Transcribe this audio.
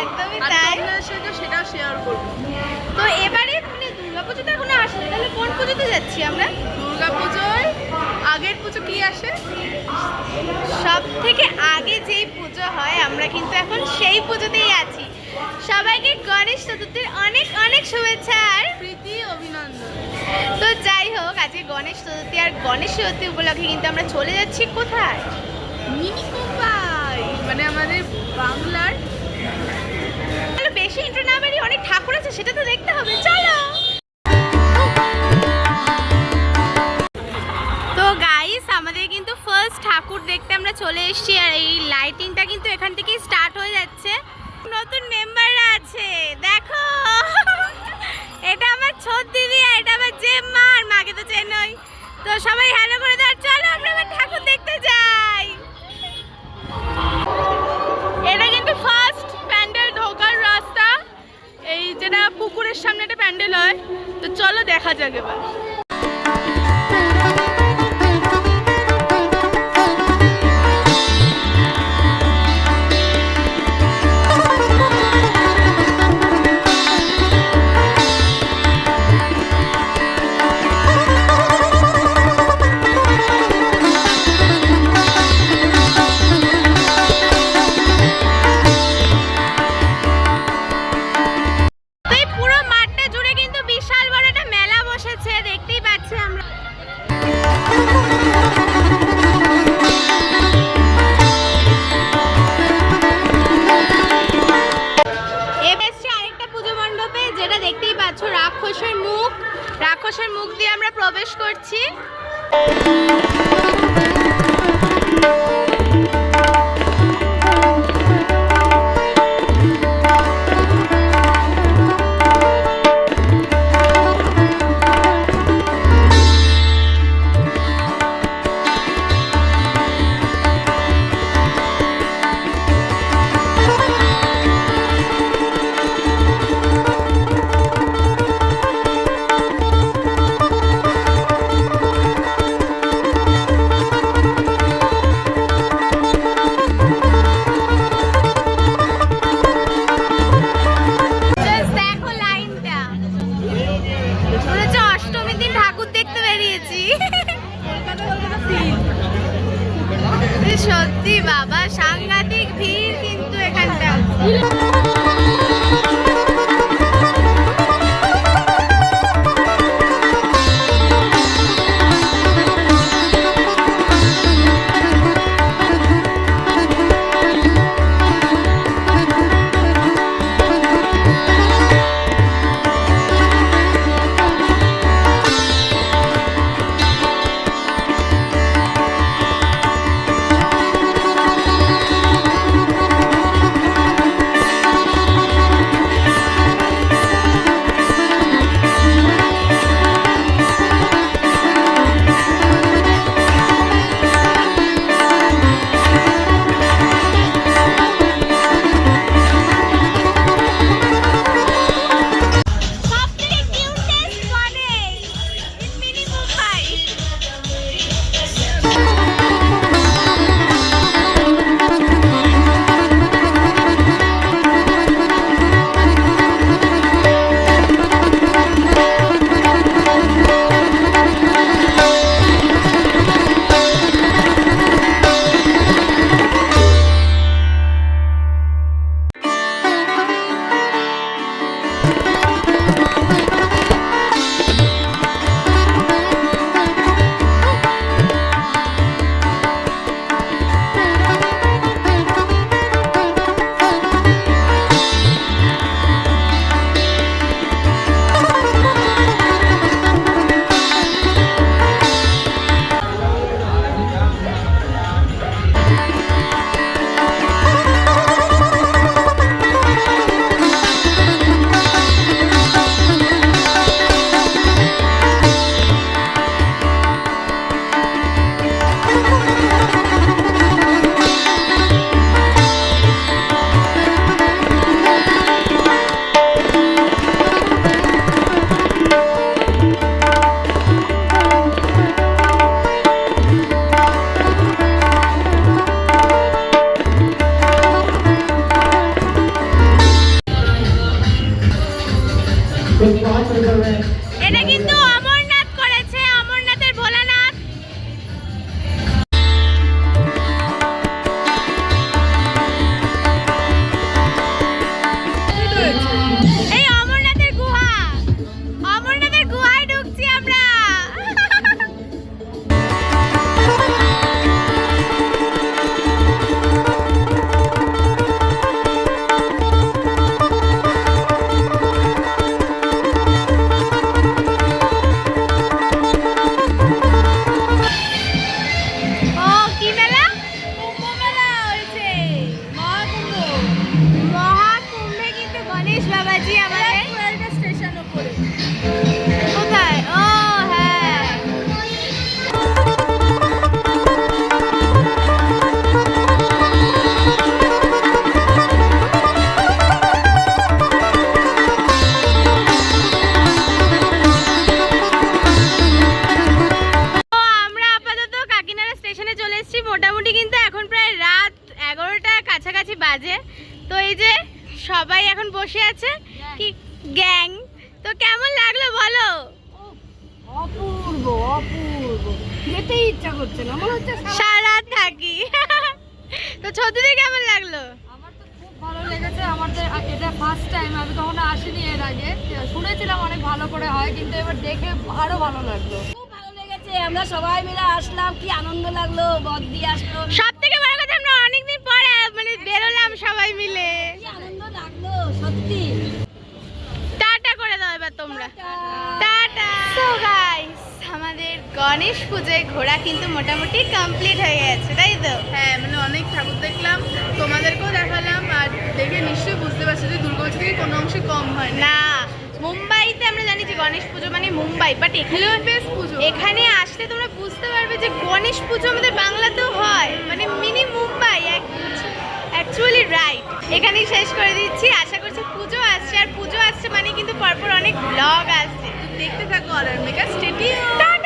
একদমই তাই। আপনাদের সাথে সেটাও শেয়ার করব। তো এবারে মানে দুর্গাপুজো তো এখনও আসেনি তাহলে কোন পুজোতে যাচ্ছি আমরা? দুর্গা পুজোয় আগের পুজো কি আসে? সব থেকে আগে যেই পুজো হয় আমরা কিন্তু এখন সেই পুজোতেই আছি। সবাইকে গণেশ চতুর্থীর অনেক অনেক শুভেচ্ছা আর প্রীতি অভিনন্দন। তো যাই হোক আজকে গণেশ চতুর্থী আর গণেশ চতুর্থী উপলক্ষে কিন্তু আমরা চলে যাচ্ছি কোথায়? মিনি আছে সেটা তো দেখতে হবে, চলো। তো গাইস আমাদের কিন্তু ফার্স্ট ঠাকুর দেখতে আমরা চলে এসেছি, আর এই লাইটিংটা কিন্তু এখান থেকেই স্টার্ট হয়ে যাচ্ছে। নতুন মেম্বাররা আছে, দেখো। এটা আমার ছোট দিদি এটা আমার জেম্মা, আর মাকে তো চেনই। তো সবাই হ্যালো করে দাও, চলো আমরা ঠাকুর চলো দেখা যাক সত্যি বাবা সাংঘাতিক ভিড় কিন্তু এখানটা মোটামুটি কিন্তু এখন প্রায় রাত এগারোটার কাছাকাছি বাজে। তো এই যে সবাই এখন বসে আছে কি গ্যাং তো কেমন লাগল বলো? অপূর্ব অপূর্ব। যেতেই ইচ্ছা করছে না মনে হচ্ছে সারা- থাকি। তো কেমন লাগল? আমার তো খুব ভালো লেগেছে আমাদের এটা ফার্স্ট টাইম আমি কখনো আসিনি এর আগে। শুনেছিলাম অনেক ভালো করে হয় কিন্তু এবার দেখে আরও ভালো লাগল। খুব আমরা সবাই মিলে আসলাম কি আনন্দ লাগল বদ দিয়ে আসলো। সব থেকে বড় কথা আমরা অনেকদিন পর মানে বেরোলাম সবাই মিলে। কি আনন্দ লাগল সত্যি। টাটা করে দাও এবার তোমরা। টাটা। সো গাইস আমাদের গণেশ পুজোয় ঘোরা কিন্তু মোটামুটি কমপ্লিট হয়ে গেছে তাই তো? হ্যাঁ মানে অনেক ঠাকুর দেখলাম তোমাদেরকেও দেখালাম আর দেখে নিশ্চয়ই বুঝতে পারছ যে দুর্গাপুজো থেকে কোনো অংশে কম হয় না মুম্বাইতে আমরা জানি যে গণেশ পুজো মানে মুম্বাই বাট এখানে বেশ পুজো। এখানে আসলে তোমরা বুঝতে পারবে যে গণেশ পুজো আমাদের বাংলাতেও হয় মানে মিনি মুম্বাই অ্যাকচুয়ালি রাইট এখানেই শেষ করে দিচ্ছি আশা করছি পুজো আসছে আর পুজো আসছে মানে কিন্তু পরপর অনেক ব্লগ আসছে। দেখতে থাকো অলার মেকার স্টেডিয়াম